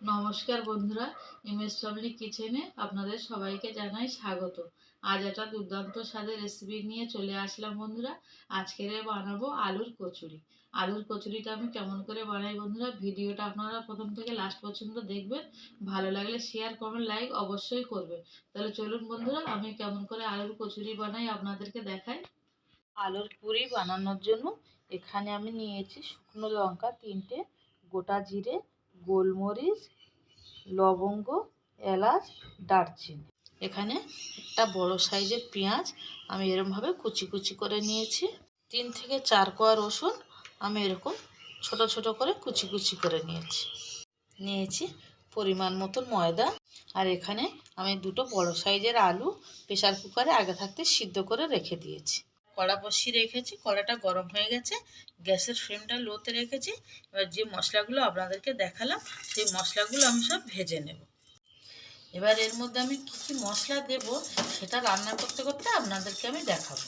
নমস্কার বন্ধুরা M MS family কিচেনে আপনাদের সবাইকে জানাই স্বাগত। আজ একটা দুর্দান্ত স্বাদের রেসিপি নিয়ে চলে আসলাম বন্ধুরা। আজকের বানাবো আলুর কচুরি। আলুর কচুরিটা আমি কেমন করে বানাই বন্ধুরা, ভিডিওটা আপনারা প্রথম থেকে লাস্ট পর্যন্ত দেখবেন। ভালো লাগলে শেয়ার কমেন্ট লাইক অবশ্যই করবেন। তাহলে চলুন বন্ধুরা, আমি কেমন করে আলুর কচুরি বানাই আপনাদেরকে দেখাই। আলুর পুরি বানানোর জন্য এখানে আমি নিয়েছি শুকনো লঙ্কা তিনটে, গোটা জিরে গোলমরিচ, লবঙ্গ, এলাচ, দারচিনি। এখানে একটা বড় সাইজের পেঁয়াজ আমি এরমভাবে কুচি কুচি করে নিয়েছি। তিন থেকে চার কোয়া রসুন আমি এরকম ছোট ছোট করে কুচি কুচি করে নিয়েছি। নিয়েছি পরিমাণ মতন ময়দা। আর এখানে আমি দুটো বড় সাইজের আলু প্রেশার কুকারে আগে থাকতে সিদ্ধ করে রেখে দিয়েছি। কড়া বসিয়ে রেখেছি, কড়াটা গরম হয়ে গেছে, গ্যাসের ফ্লেমটা লোতে রেখেছি। এবার যে মশলাগুলো আপনাদেরকে দেখালাম, সেই মশলাগুলো আমি সব ভেজে নেব। এবার এর মধ্যে আমি কী কী মশলা দেব, সেটা রান্না করতে করতে আপনাদেরকে আমি দেখাবো।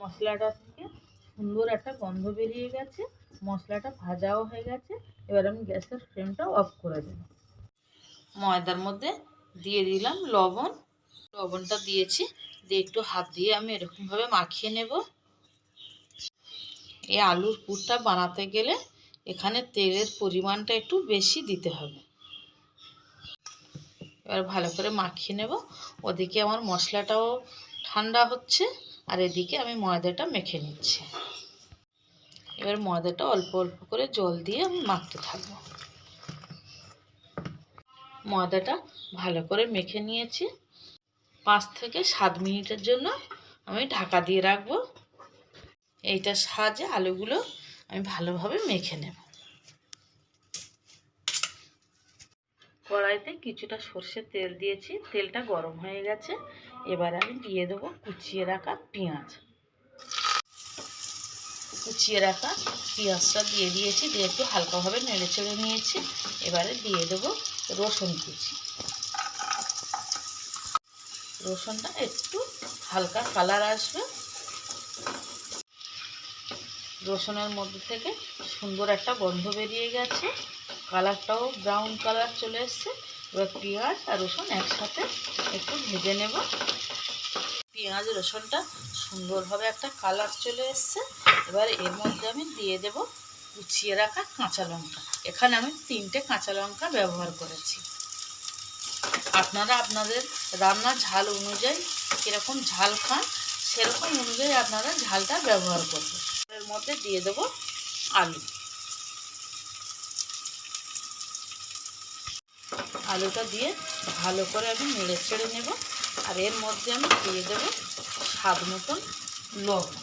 মশলাটা থেকে সুন্দর একটা গন্ধ বেরিয়ে গেছে, মশলাটা ভাজাও হয়ে গেছে, এবার আমি গ্যাসের ফ্লেমটা অফ করে দেব। ময়দার মধ্যে দিয়ে দিলাম লবণ, লবণটা দিয়েছি দিয়ে একটু হাত দিয়ে আমি এরকমভাবে মাখিয়ে নেব। এই আলুর পুরটা বানাতে গেলে এখানে তেলের পরিমাণটা একটু বেশি দিতে হবে। এবার ভালো করে মাখিয়ে নেব। ওদিকে আমার মশলাটাও ঠান্ডা হচ্ছে আর এদিকে আমি ময়দাটা মেখে নিচ্ছি। এবার ময়দাটা অল্প অল্প করে জল দিয়ে আমি মাখতে থাকব। ময়দাটা ভালো করে মেখে নিয়েছি। পাঁচ থেকে সাত মিনিটের জন্য আমি ঢাকা দিয়ে রাখব। এইটার সাহায্যে আলুগুলো আমি ভালোভাবে মেখে নেব। কড়াইতে কিছুটা সর্ষের তেল দিয়েছি, তেলটা গরম হয়ে গেছে। এবার আমি দিয়ে দেবো কুচিয়ে রাখা পেঁয়াজ। কুচিয়ে রাখা পেঁয়াজটা দিয়ে দিয়েছি, দিয়ে একটু হালকাভাবে নেড়ে চেড়ে নিয়েছি। এবারে দিয়ে দেবো রসুন কুচি। রসুনটা একটু হালকা কালার আসবে। রসুনের মধ্যে থেকে সুন্দর একটা গন্ধ বেরিয়ে গেছে। কালারটাও ব্রাউন কালার চলে এসছে। এবার পেঁয়াজ আর রসুন একসাথে একটু ভেজে নেব। পেঁয়াজ, রসুনটা সুন্দরভাবে একটা কালার চলে এসছে। এবার এর মধ্যে আমি দিয়ে দেব কুচিয়ে রাখা কাঁচা লঙ্কা। এখানে আমি তিনটে কাঁচা লঙ্কা ব্যবহার করেছি। আপনারা আপনাদের রান্নার ঝাল অনুযায়ী কীরকম ঝাল খান, সেরকম অনুযায়ী আপনারা ঝালটা ব্যবহার করবেন। এর মধ্যে দিয়ে দেবো আলু। আলুটা দিয়ে ভালো করে আমি নেড়ে ছেড়ে নেব, আর এর মধ্যে আমি দিয়ে দেব স্বাদ মতন লবণ।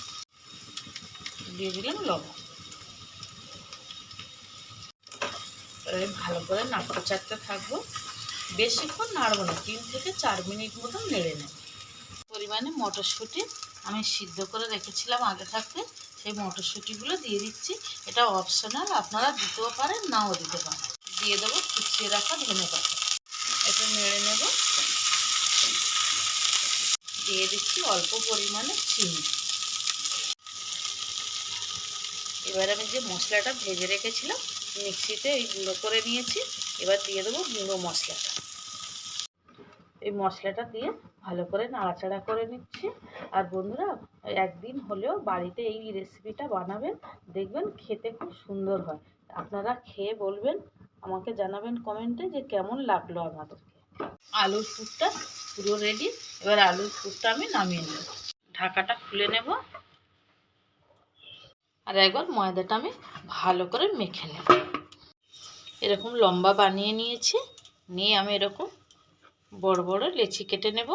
দিয়ে দিলাম লবণ। ভালো করে নাড়তে চাড়তে থাকব। বেশিক্ষণ নাড়বো না, তিন থেকে চার মিনিট মতন নেড়ে নেব। পরিমাণে মটরশুঁটি আমি সিদ্ধ করে রেখেছিলাম আগে থাকতে, সেই মটরশুঁটিগুলো দিয়ে দিচ্ছি। এটা অপশনাল আপনারা দিতেও পারেন, নাও দিতে পারেন। দিয়ে দেবো কুচিয়ে রাখা ধনে পাতা। এটা নেড়ে নেব। দিয়ে দিচ্ছি অল্প পরিমাণে চিনি। এবার আমি যে মশলাটা ভেজে রেখেছিলাম মিক্সিতে এই গুঁড়ো করে নিয়েছি। এবার দিয়ে দেবো গুঁড়ো মশলাটা। এই মশলাটা দিয়ে ভালো করে নাড়াচাড়া করে নিচ্ছি। আর বন্ধুরা, একদিন হলেও বাড়িতে এই রেসিপিটা বানাবেন, দেখবেন খেতে খুব সুন্দর হয়। আপনারা খেয়ে বলবেন, আমাকে জানাবেন কমেন্টে যে কেমন লাগল আমাদেরকে। আলুর পুরটা পুরো রেডি এবার আলুর পুরটা আমি নামিয়ে নেব। ঢাকাটা খুলে নেব। আর একবার ময়দাটা আমি ভালো করে মেখে নেব। এরকম লম্বা বানিয়ে নিয়েছি। নিয়ে আমি এরকম বড় বড় লেচি কেটে নেব।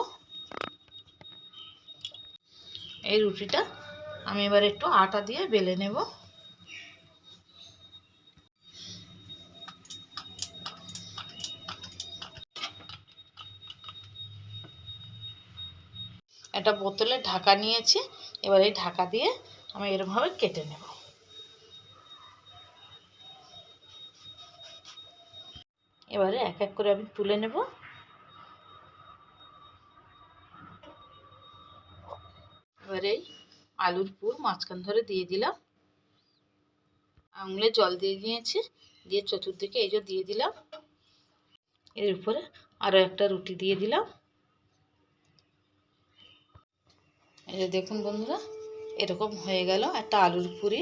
এই রুটিটা আমি এবার একটু আটা দিয়ে বেলে নেব। একটা বোতলে ঢাকা নিয়েছি। এবার এই ঢাকা দিয়ে আমি এরকমভাবে কেটে নেব। এবারে এক এক করে আমি তুলে নেব। এবারে আলুর পুর মাঝখান ধরে দিয়ে দিলাম। আঙুলে জল দিয়ে নিয়েছি দিয়ে চতুর্দিকে এই যে দিয়ে দিলাম। এর উপরে আরও একটা রুটি দিয়ে দিলাম। এই যে দেখুন বন্ধুরা এরকম হয়ে গেল একটা আলুর পুরি।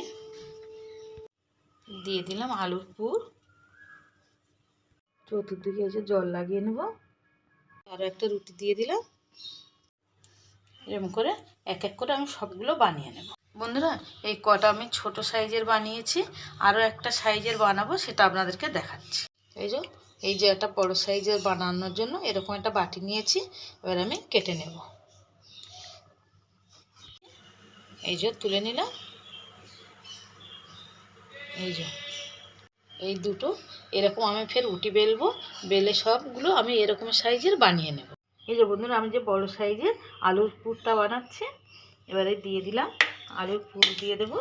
দিয়ে দিলাম আলুর পুর। চতুর্দিকে এসে জল লাগিয়ে নেব। আরও একটা রুটি দিয়ে দিলাম। এরকম করে এক এক করে আমি সবগুলো বানিয়ে নেব। বন্ধুরা এই কটা আমি ছোট সাইজের বানিয়েছি আরও একটা সাইজের বানাবো সেটা আপনাদেরকে দেখাচ্ছি। এই যে এই যে একটা বড় সাইজের বানানোর জন্য এরকম একটা বাটি নিয়েছি এবার আমি কেটে নেব। এই যে তুলে নিলাম। এই যে, এই দুটো। এরকম আমি ফের উটি বেলবো, বেলে সবগুলো আমি এরকম সাইজের বানিয়ে নেব। এই যে বন্ধুরা, আমি যে বড় সাইজের আলুর পুরটা বানাচ্ছি, এবারে দিয়ে দিলাম। আলুর পুর দিয়ে দেব।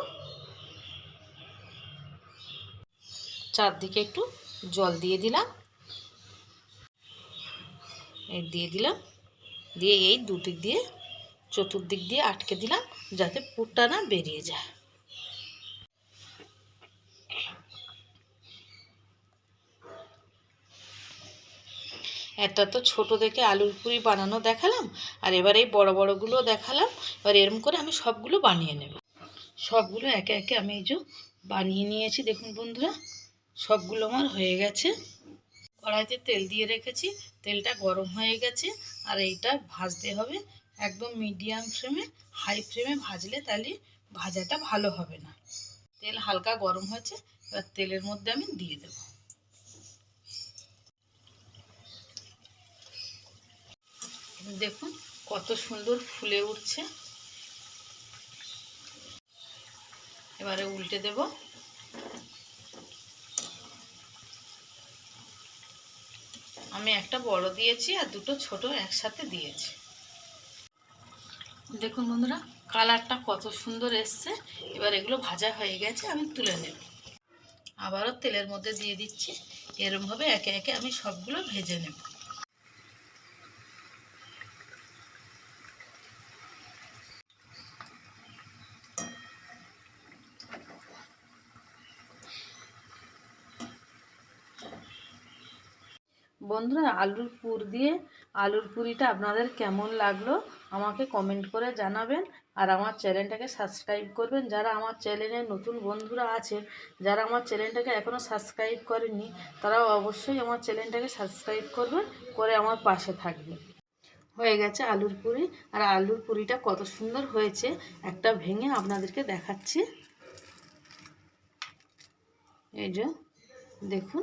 চারদিকে একটু জল দিয়ে দিলাম। এই দিয়ে দিলাম। দিয়ে এই দুদিক দিয়ে চতুর্দিক দিয়ে আটকে দিলাম যাতে পুরটা না বেরিয়ে যায়। একটা তো ছোট দেখে আলুর পুরি বানানো দেখালাম, আর এবার এই বড় বড়গুলো দেখালাম। এবার এরম করে আমি সবগুলো বানিয়ে নেব। সবগুলো একে একে আমি এই যে বানিয়ে নিয়েছি, দেখুন বন্ধুরা, সবগুলো আমার হয়ে গেছে। কড়াইতে তেল দিয়ে রেখেছি, তেলটা গরম হয়ে গেছে, আর এইটা ভাজতে হবে। একদম মিডিয়াম ফ্লেমে হাই ফ্লেমে ভাজলে তাহলে ভাজাটা ভালো হবে না। তেল হালকা গরম হয়েছে, এবার তেলের মধ্যে আমি দিয়ে দেবো। দেখুন কত সুন্দর ফুলে উঠছে। এবারে উল্টে দেব। আমি একটা বড় দিয়েছি আর দুটো ছোট একসাথে দিয়েছি। দেখুন বন্ধুরা, কালারটা কত সুন্দর এসছে। এবার এগুলো ভাজা হয়ে গেছে, আমি তুলে নেব। আবারও তেলের মধ্যে দিয়ে দিচ্ছি। এরমভাবে একে একে আমি সবগুলো ভেজে নেব। বন্ধুরা, আলুর পুর দিয়ে আলুর পুরিটা আপনাদের কেমন লাগল? আমাকে কমেন্ট করে জানাবেন আর আমার চ্যানেলটাকে সাবস্ক্রাইব করবেন। যারা আমার চ্যানেলে নতুন বন্ধুরা আছেন যারা আমার চ্যানেলটাকে এখনও সাবস্ক্রাইব করেননি, তারাও অবশ্যই আমার চ্যানেলটাকে সাবস্ক্রাইব করবেন, করে আমার পাশে থাকবেন। হয়ে গেছে আলুর পুরি। আর আলুর পুরিটা কত সুন্দর হয়েছে, একটা ভেঙে আপনাদেরকে দেখাচ্ছি। এই যে, দেখুন।